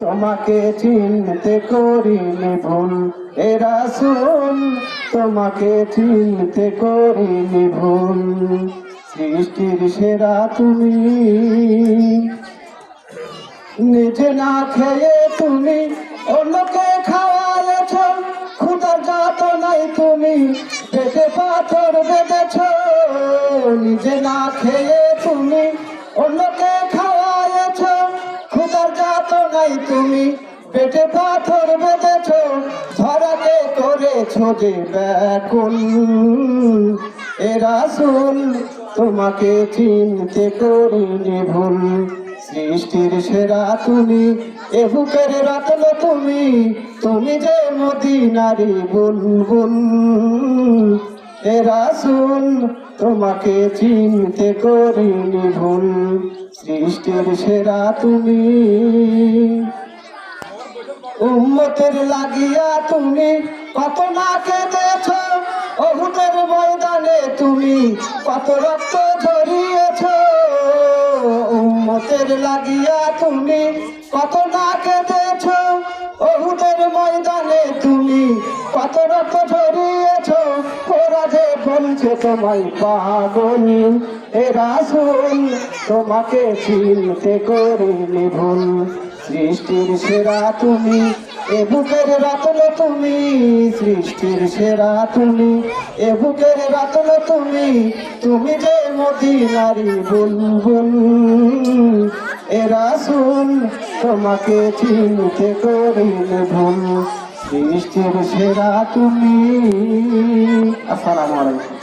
তোমাকে চিনতে করিনি ভুল। এরা শুন তোমাকে চিনতে করিনি ভুল। সৃষ্টির সেরা তুমি। নিজে না খেয়ে তুমি অন্যকে খাওয়ালেছ ক্ষুদা যাত নাই তুমি পেটে পাথর বেঁধেছ। নিজে না খেয়ে তুমি অন্যকে যাত নাই তুমি। পেটে পাথর বেঁধেছ ধরাকে করেছ যে ব্যাকুল। এ রাসূল, তোমাকে চিনতে করিনি ভুল। সৃষ্টির সেরা তুমি, এ বুকের রত্ন তুমি তুমি যে মদিনারি বুলবুল। এ রাসূল তোমাকে চিনতে করিনি ভুল। সৃষ্টির সেরা তুমি। উম্মতের লাগিয়া তুমি কত না কেঁদেছ। অহুদের ময়দানে তুমি কত রক্ত ঝরিয়েছ। উম্মতের লাগিয়া তুমি কত না কেঁদেছ। অহুদের ময়দানে তুমি কত রক্ত ঝরিয়েছ ওরা যে বলছে তোমায় পাগল, এ রাসূল তোমাকে চিনতে করিনি ভুল। সৃষ্টির সেরা তুমি, এ বুকের রাতল তুমি, সৃষ্টির সেরা তুমি, এ বুকের রাতল তুমি তুমি যে মদিনারি বুলবুল। এ রাসূল তোমাকে চিনতে করিনি ভুল। সৃষ্টির সেরা তুমি। Assalamu alaikum.